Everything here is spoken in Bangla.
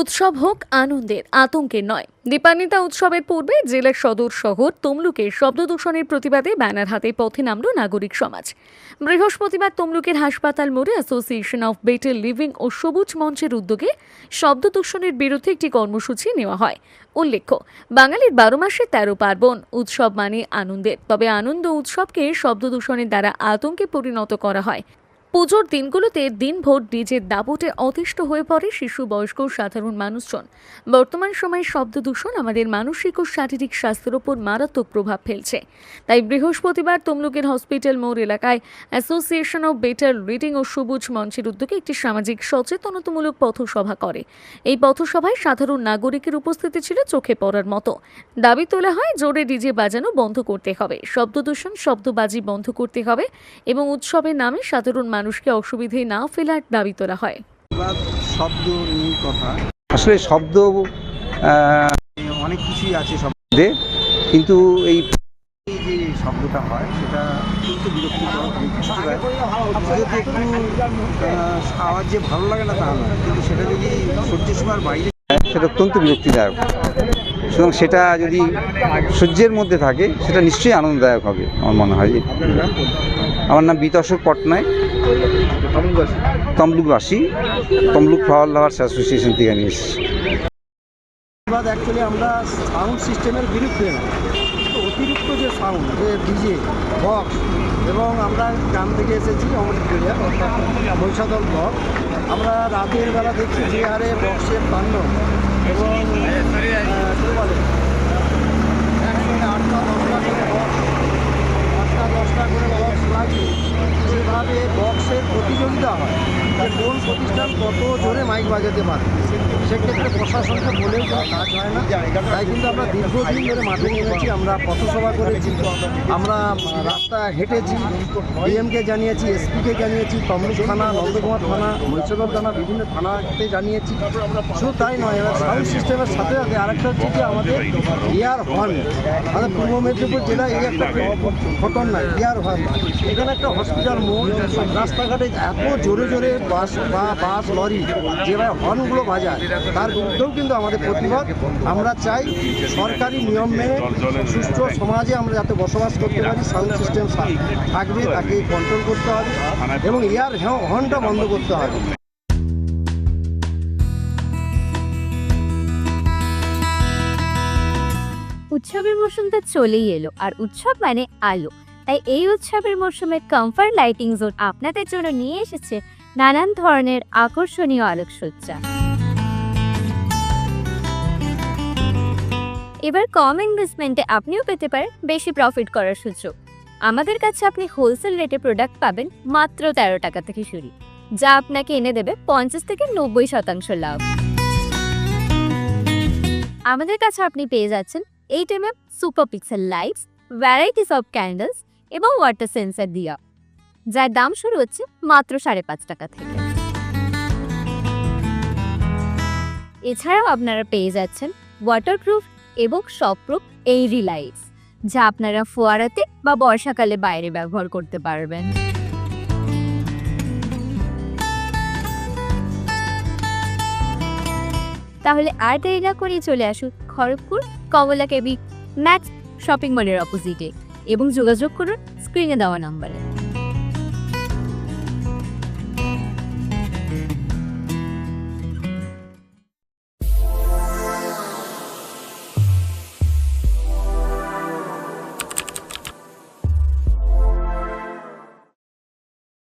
উৎসব হোক আনন্দের, আতঙ্কের নয়। দীপান্বিতা উৎসবের পূর্বে জেলার সদর শহর তমলুকে শব্দ দূষণের প্রতিবাদে ব্যানার হাতে পথে নামল নাগরিক সমাজ। বৃহস্পতিবার তমলুকের হাসপাতাল মোড়ে অ্যাসোসিয়েশন অফ বেটার লিভিং ও সবুজ মঞ্চের উদ্যোগে শব্দ দূষণের বিরুদ্ধে একটি কর্মসূচি নেওয়া হয়। উল্লেখ্য, বাঙালির বারো মাসে তেরো পার্বণ, উৎসব মানে আনন্দের। তবে আনন্দ উৎসবকে শব্দ দূষণের দ্বারা আতঙ্কে পরিণত করা হয়। পুজোর দিনগুলোতে দিনভর ডিজের দাপটে অতিষ্ঠ হয়ে পড়ে শিশু বয়স্ক সাধারণ মানুষজন। বর্তমান সময়ে শব্দ দূষণ আমাদের মানসিক ও শারীরিক স্বাস্থ্যের ওপর মারাত্মক প্রভাব ফেলছে। তাই বৃহস্পতিবার তমলুকের হসপিটাল মোড় এলাকায় অ্যাসোসিয়েশন অফ বেটার রিডিং ও সবুজ মঞ্চের উদ্যোগে একটি সামাজিক সচেতনতামূলক পথসভা করে। এই পথসভায় সাধারণ নাগরিকের উপস্থিতি ছিল চোখে পড়ার মতো। দাবি তোলা হয়, জোরে ডিজে বাজানো বন্ধ করতে হবে। শব্দ দূষণ, শব্দবাজি বন্ধ করতে হবে এবং উৎসবের নামে সাধারণ মানুষকে অসুবিধায় না ফেলার দাবি তোলা হয়। বা শব্দ নিয়ে কথা। আসলে শব্দ অনেক কিছুই আছে শব্দ কিন্তু এই যে শব্দটা হয় সেটা কিন্তু বিরক্তিকর। বিশেষ একটু আওয়াজ যে ভালো লাগে না তা কিন্তু সেটা যদি সহ্য সীমার বাইরে সেটা অত্যন্ত বিরক্তিদায়ক। সুতরাং সেটা যদি সূর্যের মধ্যে থাকে সেটা নিশ্চয়ই আনন্দদায়ক হবে আমার মনে হয়। আমার নাম বিতর্ষক পটনায়ক তমলুকবাসী, তমলুক ফ্লাওয়ার লাভার্স অ্যাসোসিয়েশন থেকে নিয়ে এসেছি অ্যাকচুয়ালি আমরা সাউন্ড সিস্টেমের বিরুদ্ধে অতিরিক্ত যে সাউন্ড যে ডিজে বক্স এবং আমরা গ্রাম থেকে এসেছি অমৃতপুরিয়া বৈশাদল ব্লক, আমরা রাতের বেলা দেখছি যে হারে বক্সের তাণ্ডব এবং আহ, কী বলে একসঙ্গে আটটা দশটা করে বক্স আটটা দশটা করে বক্স লাগিয়ে যেভাবে বক্সের প্রতিযোগিতা হয় যে কোন প্রতিষ্ঠান কত জোরে মাইক বাজাতে পারে? সেক্ষেত্রে প্রশাসনকে বলেও কোনো কাজ হয় না। তাই কিন্তু আমরা দীর্ঘদিন ধরে মাঠে নেমেছি আমরা পথসভা করেছি, আমরা রাস্তা হেঁটেছি, ডিএমকে জানিয়েছি, এসপিকে জানিয়েছি, তমলুক থানা, নন্দকুমার থানা, মহিষাদল থানা, বিভিন্ন থানাতে জানিয়েছি। শুধু তাই নয়, এবার সাউন্ড সিস্টেমের সাথে সাথে আরেকটা হচ্ছে যে আমাদের এয়ার হর্ন, আমাদের পূর্ব মেদিনীপুর জেলায় এই একটা ঘটন না এয়ার হর্ন। এখানে একটা হসপিটাল মোড় রাস্তাঘাটে এত জোরে জোরে বাস বা বাস, লরি, যেভাবে হর্নগুলো বাজায় তার বিরুদ্ধেও কিন্তু আমাদের প্রতিবাদ। আমরা চাই সরকারি নিয়ম মেনে সুস্থ সমাজে আমরা যাতে বসবাস করতে পারি, সাউন্ড সিস্টেম থাকবে, তাকে কন্ট্রোল করতে হবে এবং এয়ার হর্নটা বন্ধ করতে হবে। উৎসবের মৌসুম তো চলেই এলো, আর উৎসব মানে আলো। তাই এই উৎসবের মৌসুমে কমফর্ট লাইটিং জোন আপনাদের জন্য নিয়ে এসেছে নানান ধরনের আকর্ষণীয় আলোকসজ্জা। এবার কম ইনভেস্টমেন্টে আপনিও পেতে পারেন বেশি প্রফিট করার সুযোগ। আমাদের কাছে আপনি হোলসেল রেটে প্রোডাক্ট পাবেন মাত্র তেরো টাকা থেকে শুরু, যা আপনাকে এনে দেবে পঞ্চাশ থেকে নব্বই শতাংশ লাভ। আমাদের কাছে আপনি পেয়ে যাচ্ছেন eight M M super pixel lights varieties of candles এবং ওয়াটার সেন্সার দিয়া, যার দাম শুরু হচ্ছে মাত্র সাড়ে পাঁচ টাকা থেকে। এছাড়াও আপনারা পেয়ে যাচ্ছেন ওয়াটারপ্রুফ এবং শকপ্রুফ এই লাইটস যা আপনারা ফোয়ারাতে বা বর্ষাকালে বাইরে ব্যবহার করতে পারবেন। তাহলে আর দেরি না করে চলে আসুন Kharagpur Kamala K B max shopping মলের অপোজিটে এবং যোগাযোগ করুন স্ক্রিনে দেওয়া নাম্বারে।